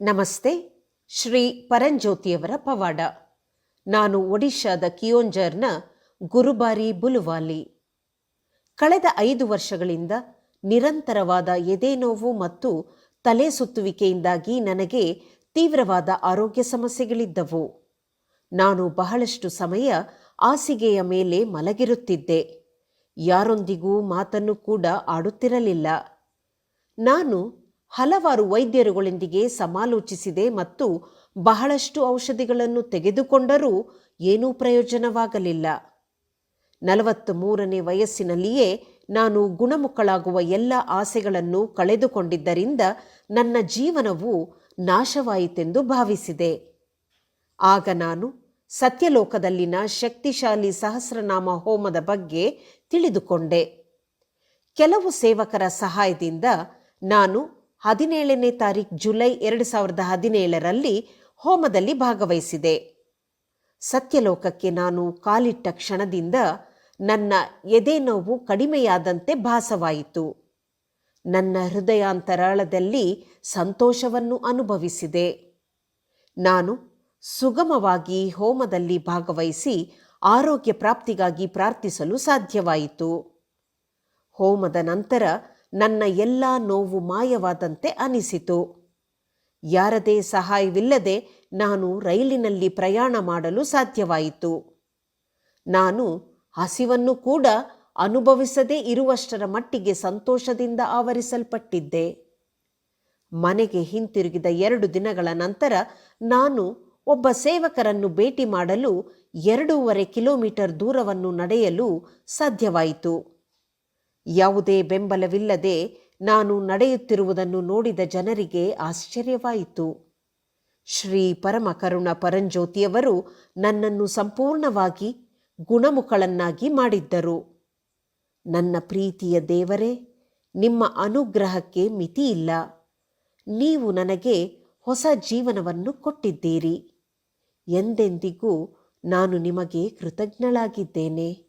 ನಮಸ್ತೆ, ಶ್ರೀ ಪರಂಜ್ಯೋತಿಯವರ ಪವಾಡ. ನಾನು ಒಡಿಶಾದ ಕಿಯೋಂಜರ್ನ ಗುರುಬಾರಿ ಬುಲುವಾಲಿ. ಕಳೆದ ಐದು ವರ್ಷಗಳಿಂದ ನಿರಂತರವಾದ ಎದೆನೋವು ಮತ್ತು ತಲೆ ಸುತ್ತುವಿಕೆಯಿಂದಾಗಿ ನನಗೆ ತೀವ್ರವಾದ ಆರೋಗ್ಯ ಸಮಸ್ಯೆಗಳಿದ್ದವು. ನಾನು ಬಹಳಷ್ಟು ಸಮಯ ಹಾಸಿಗೆಯ ಮೇಲೆ ಮಲಗಿರುತ್ತಿದ್ದೆ. ಯಾರೊಂದಿಗೂ ಮಾತನ್ನು ಕೂಡ ಆಡುತ್ತಿರಲಿಲ್ಲ. ನಾನು ಹಲವಾರು ವೈದ್ಯರುಗಳೊಂದಿಗೆ ಸಮಾಲೋಚಿಸಿದೆ ಮತ್ತು ಬಹಳಷ್ಟು ಔಷಧಿಗಳನ್ನು ತೆಗೆದುಕೊಂಡರೂ ಏನೂ ಪ್ರಯೋಜನವಾಗಲಿಲ್ಲ. ನಲವತ್ತು ಮೂರನೇ ವಯಸ್ಸಿನಲ್ಲಿಯೇ ನಾನು ಗುಣಮುಖಳಾಗುವ ಎಲ್ಲ ಆಸೆಗಳನ್ನು ಕಳೆದುಕೊಂಡಿದ್ದರಿಂದ ನನ್ನ ಜೀವನವು ನಾಶವಾಯಿತೆಂದು ಭಾವಿಸಿದೆ. ಆಗ ನಾನು ಸತ್ಯಲೋಕದಲ್ಲಿನ ಶಕ್ತಿಶಾಲಿ ಸಹಸ್ರನಾಮ ಹೋಮದ ಬಗ್ಗೆ ತಿಳಿದುಕೊಂಡೆ. ಕೆಲವು ಸೇವಕರ ಸಹಾಯದಿಂದ ನಾನು ಹದಿನೇಳನೇ ತಾರೀಖು ಜುಲೈ ಎರಡು ಸಾವಿರದ ಹದಿನೇಳರಲ್ಲಿ ಹೋಮದಲ್ಲಿ ಭಾಗವಹಿಸಿದೆ. ಸತ್ಯಲೋಕಕ್ಕೆ ನಾನು ಕಾಲಿಟ್ಟ ಕ್ಷಣದಿಂದ ನನ್ನ ಎದೆ ನೋವು ಕಡಿಮೆಯಾದಂತೆ ಭಾಸವಾಯಿತು. ನನ್ನ ಹೃದಯಾಂತರಾಳದಲ್ಲಿ ಸಂತೋಷವನ್ನು ಅನುಭವಿಸಿದೆ. ನಾನು ಸುಗಮವಾಗಿ ಹೋಮದಲ್ಲಿ ಭಾಗವಹಿಸಿ ಆರೋಗ್ಯ ಪ್ರಾಪ್ತಿಗಾಗಿ ಪ್ರಾರ್ಥಿಸಲು ಸಾಧ್ಯವಾಯಿತು. ಹೋಮದ ನಂತರ ನನ್ನ ಎಲ್ಲ ನೋವು ಮಾಯವಾದಂತೆ ಅನಿಸಿತು. ಯಾರದೇ ಸಹಾಯವಿಲ್ಲದೆ ನಾನು ರೈಲಿನಲ್ಲಿ ಪ್ರಯಾಣ ಮಾಡಲು ಸಾಧ್ಯವಾಯಿತು. ನಾನು ಹಸಿವನ್ನು ಕೂಡ ಅನುಭವಿಸದೇ ಇರುವಷ್ಟರ ಮಟ್ಟಿಗೆ ಸಂತೋಷದಿಂದ ಆವರಿಸಲ್ಪಟ್ಟಿದ್ದೆ. ಮನೆಗೆ ಹಿಂತಿರುಗಿದ ಎರಡು ದಿನಗಳ ನಂತರ ನಾನು ಒಬ್ಬ ಸೇವಕರನ್ನು ಭೇಟಿ ಮಾಡಲು ಎರಡೂವರೆ ಕಿಲೋಮೀಟರ್ ದೂರವನ್ನು ನಡೆಯಲು ಸಾಧ್ಯವಾಯಿತು. ಯಾವುದೇ ಬೆಂಬಲವಿಲ್ಲದೆ ನಾನು ನಡೆಯುತ್ತಿರುವುದನ್ನು ನೋಡಿದ ಜನರಿಗೆ ಆಶ್ಚರ್ಯವಾಯಿತು. ಶ್ರೀ ಪರಮಕರುಣ ಪರಂಜ್ಯೋತಿಯವರು ನನ್ನನ್ನು ಸಂಪೂರ್ಣವಾಗಿ ಗುಣಮುಖಳನ್ನಾಗಿ ಮಾಡಿದ್ದರು. ನನ್ನ ಪ್ರೀತಿಯ ದೇವರೇ, ನಿಮ್ಮ ಅನುಗ್ರಹಕ್ಕೆ ಮಿತಿಯಿಲ್ಲ. ನೀವು ನನಗೆ ಹೊಸ ಜೀವನವನ್ನು ಕೊಟ್ಟಿದ್ದೀರಿ. ಎಂದೆಂದಿಗೂ ನಾನು ನಿಮಗೆ ಕೃತಜ್ಞಳಾಗಿದ್ದೇನೆ.